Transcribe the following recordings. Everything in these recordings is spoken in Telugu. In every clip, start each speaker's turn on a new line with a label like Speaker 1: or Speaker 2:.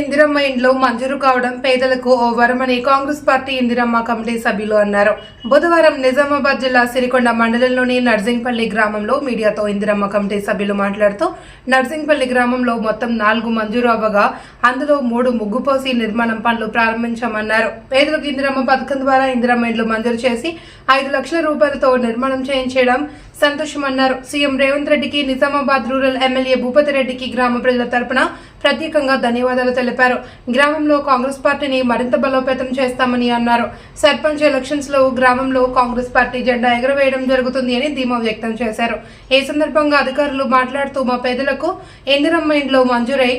Speaker 1: ఇందిరమ్మ ఇండ్లు మంజూరు కావడం పేదలకు ఓ వరమని కాంగ్రెస్ పార్టీ ఇందిరమ్మ కమిటీ సభ్యులు అన్నారు. బుధవారం నిజామాబాద్ జిల్లా సిరికొండ మండలంలోని నర్సింగ్పల్లి గ్రామంలో మీడియాతో ఇందిరమ్మ కమిటీ సభ్యులు మాట్లాడుతూ నర్సింగ్పల్లి గ్రామంలో మొత్తం నాలుగు మంజూరు అవ్వగా అందులో మూడు ముగ్గుపోసి నిర్మాణం పనులు ప్రారంభించామన్నారు. పేదలకు ఇందిరమ్మ పథకం ద్వారా ఇందిరమ్మ ఇండ్లు మంజూరు చేసి ఐదు లక్షల రూపాయలతో నిర్మాణం చేయించడం సంతోషమన్నారు. సీఎం రేవంత్ రెడ్డికి నిజామాబాద్ రూరల్ ఎమ్మెల్యే భూపతి రెడ్డికి గ్రామ ప్రజల తరపున ప్రత్యేకంగా ధన్యవాదాలు తెలిపారు. గ్రామంలో కాంగ్రెస్ పార్టీని మరింత బలోపేతం చేస్తామని అన్నారు. సర్పంచ్ ఎలక్షన్స్లో గ్రామంలో కాంగ్రెస్ పార్టీ జెండా ఎగురవేయడం జరుగుతుంది అని ధీమా వ్యక్తం చేశారు. ఈ సందర్భంగా అధికారులు మాట్లాడుతూ మా పేదలకు ఇందిరమ్మ ఇంట్లో మంజూరై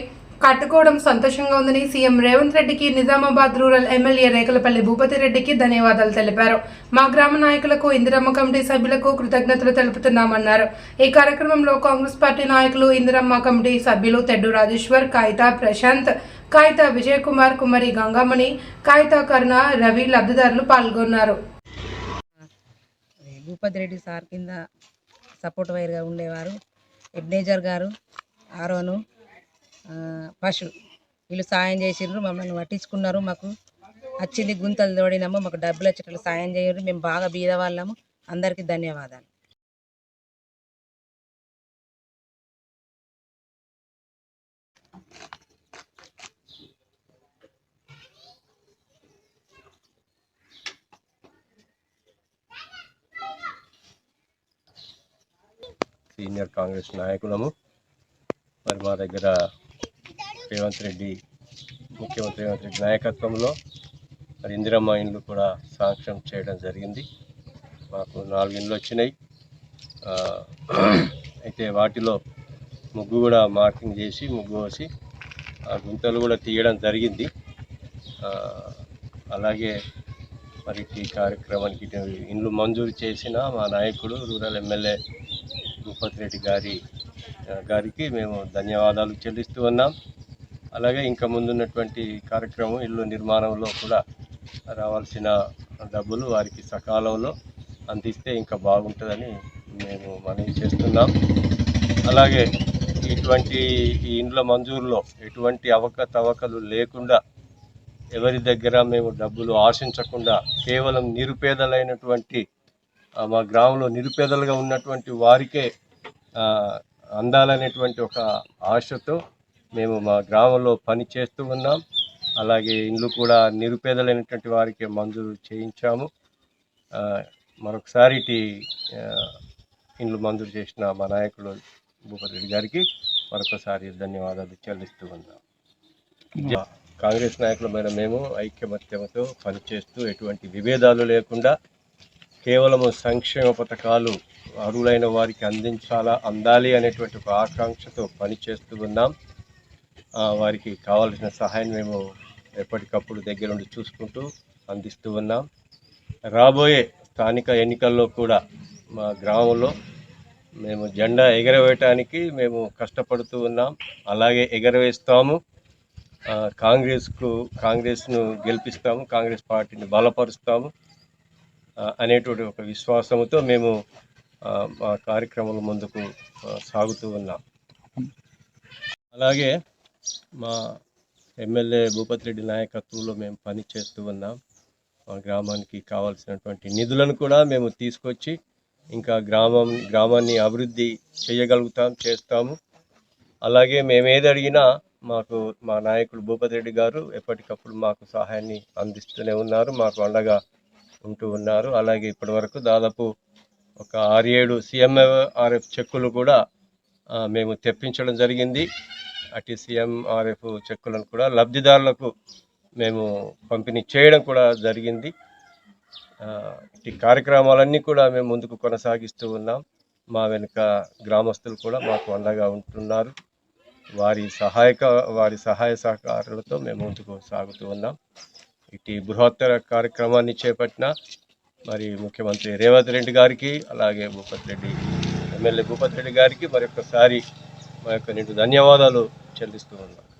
Speaker 1: కట్టుకోవడం సంతోషంగా ఉందని సీఎం రేవంత్ రెడ్డికి నిజామాబాద్ రూరల్ ఎమ్మెల్యే రేకలపల్లి భూపతి రెడ్డికి ధన్యవాదాలు తెలిపారు. మా గ్రామ నాయకులకు ఇందిరమ్మ కమిటీ సభ్యులకు కృతజ్ఞతలు తెలుపుతున్నామన్నారు. ఈ కార్యక్రమంలో కాంగ్రెస్ పార్టీ నాయకులు ఇందిరమ్మ కమిటీ సభ్యులు తెడ్డు రాజేశ్వర్ కాయితా ప్రశాంత్ కాయితా విజయ్ కుమార్ కుమారి గంగామణి కాయితా కరుణ రవి లబ్ధిదారులు పాల్గొన్నారు.
Speaker 2: భూపతి రెడ్డి సార్ కింద సపోర్ట్ వైర్గా ఉండేవారు. ఎడ్నేజర్ గారు ఆరోను పశు. వీళ్ళు సాయం చేసిండ్రు మమ్మల్ని పట్టించుకున్నారు మాకు. వచ్చింది గుంతలు తోడినాము మాకు డబ్బులు వచ్చేటట్లు సాయం చేయరు మేము బాగా బీద వాళ్ళము. అందరికీ ధన్యవాదాలు.
Speaker 3: సీనియర్ కాంగ్రెస్ నాయకులము. మరి మా దగ్గర రేవంత్ రెడ్డి ముఖ్యమంత్రి రేవంత్ రెడ్డి నాయకత్వంలో మరి ఇందిరమ్మ ఇండ్లు కూడా సాంక్షన్ చేయడం జరిగింది. మాకు నాలుగు ఇండ్లు వచ్చినాయి. అయితే వాటిలో ముగ్గు కూడా మార్కింగ్ చేసి ముగ్గు వేసి ఆ గుంతలు కూడా తీయడం జరిగింది. అలాగే మరి ఈ కార్యక్రమానికి ఇండ్లు మంజూరు చేసిన మా నాయకుడు రూరల్ ఎమ్మెల్యే భూపతి రెడ్డి గారి గారికి మేము ధన్యవాదాలు చెల్లిస్తూ ఉన్నాం. అలాగే ఇంకా ముందున్నటువంటి కార్యక్రమం ఇల్లు నిర్మాణంలో కూడా రావాల్సిన డబ్బులు వారికి సకాలంలో అందిస్తే ఇంకా బాగుంటుందని మేము మనవి చేస్తున్నాం. అలాగే ఇటువంటి ఈ ఇండ్ల మంజూరులో ఎటువంటి అవకతవకలు లేకుండా ఎవరి దగ్గర మేము డబ్బులు ఆశించకుండా కేవలం నిరుపేదలైనటువంటి మా గ్రామంలో నిరుపేదలుగా ఉన్నటువంటి వారికే అందాలనేటువంటి ఒక ఆశతో మేము మా గ్రామంలో పని చేస్తూ ఉన్నాం. అలాగే ఇండ్లు కూడా నిరుపేదలైనటువంటి వారికి మంజూరు చేయించాము. మరొకసారి ఇటు ఇండ్లు మంజూరు చేసిన మా నాయకుడు భూపతి రెడ్డి గారికి మరొకసారి ధన్యవాదాలు చెల్లిస్తూ ఉన్నాం. కాంగ్రెస్ నాయకులమైన మేము ఐక్యమత్యంతో పనిచేస్తూ ఎటువంటి విభేదాలు లేకుండా కేవలము సంక్షేమ పథకాలు అర్హులైన వారికి అందించాలా అందాలి అనేటువంటి ఒక ఆకాంక్షతో పనిచేస్తూ ఉన్నాం. వారికి కావాల్సిన సహాయం మేము ఎప్పటికప్పుడు దగ్గరుండి చూసుకుంటూ అందిస్తూ ఉన్నాం. రాబోయే స్థానిక ఎన్నికల్లో కూడా మా గ్రామంలో మేము జెండా ఎగరవేయటానికి మేము కష్టపడుతూ ఉన్నాం. అలాగే ఎగరవేస్తాము. కాంగ్రెస్కు కాంగ్రెస్ను గెలిపిస్తాము. కాంగ్రెస్ పార్టీని బలపరుస్తాము. అనేటువంటి ఒక విశ్వాసంతో మేము మా కార్యక్రమాల ముందుకు సాగుతూ ఉన్నాం. అలాగే మా ఎమ్మెల్యే భూపతి రెడ్డి నాయకత్వంలో మేము పని చేస్తూ ఉన్నాం. మా గ్రామానికి కావాల్సినటువంటి నిధులను కూడా మేము తీసుకొచ్చి ఇంకా గ్రామం గ్రామాన్ని అభివృద్ధి చేయగలుగుతాం చేస్తాము. అలాగే మేము ఏది అడిగినా మాకు మా నాయకుడు భూపతి రెడ్డి గారు ఎప్పటికప్పుడు మాకు సహాయాన్ని అందిస్తూనే ఉన్నారు మాకు అండగా ఉంటూ ఉన్నారు. అలాగే ఇప్పటివరకు దాదాపు ఒక ఆరు ఏడు సిఎంఆర్ఎఫ్ చెక్కులు కూడా మేము తెప్పించడం జరిగింది. అటు ఆర్ఎఫ్ చెక్కులను కూడా లబ్ధిదారులకు మేము పంపిణీ చేయడం కూడా జరిగింది. ఈ కార్యక్రమాలన్నీ కూడా మేము ముందుకు కొనసాగిస్తూ ఉన్నాం. మా వెనుక గ్రామస్తులు కూడా మాకు అండగా ఉంటున్నారు. వారి సహాయక వారి సహాయ సహకారాలతో మేము ముందుకు సాగుతూ ఉన్నాం. ఇటు బృహత్తర కార్యక్రమాన్ని చేపట్టిన మరి ముఖ్యమంత్రి రేవంత్ రెడ్డి గారికి అలాగే భూపతి రెడ్డి ఎమ్మెల్యే భూపతి రెడ్డి గారికి మరొకసారి మా యొక్క నిండు ధన్యవాదాలు చెల్లిస్తూ ఉన్నాం.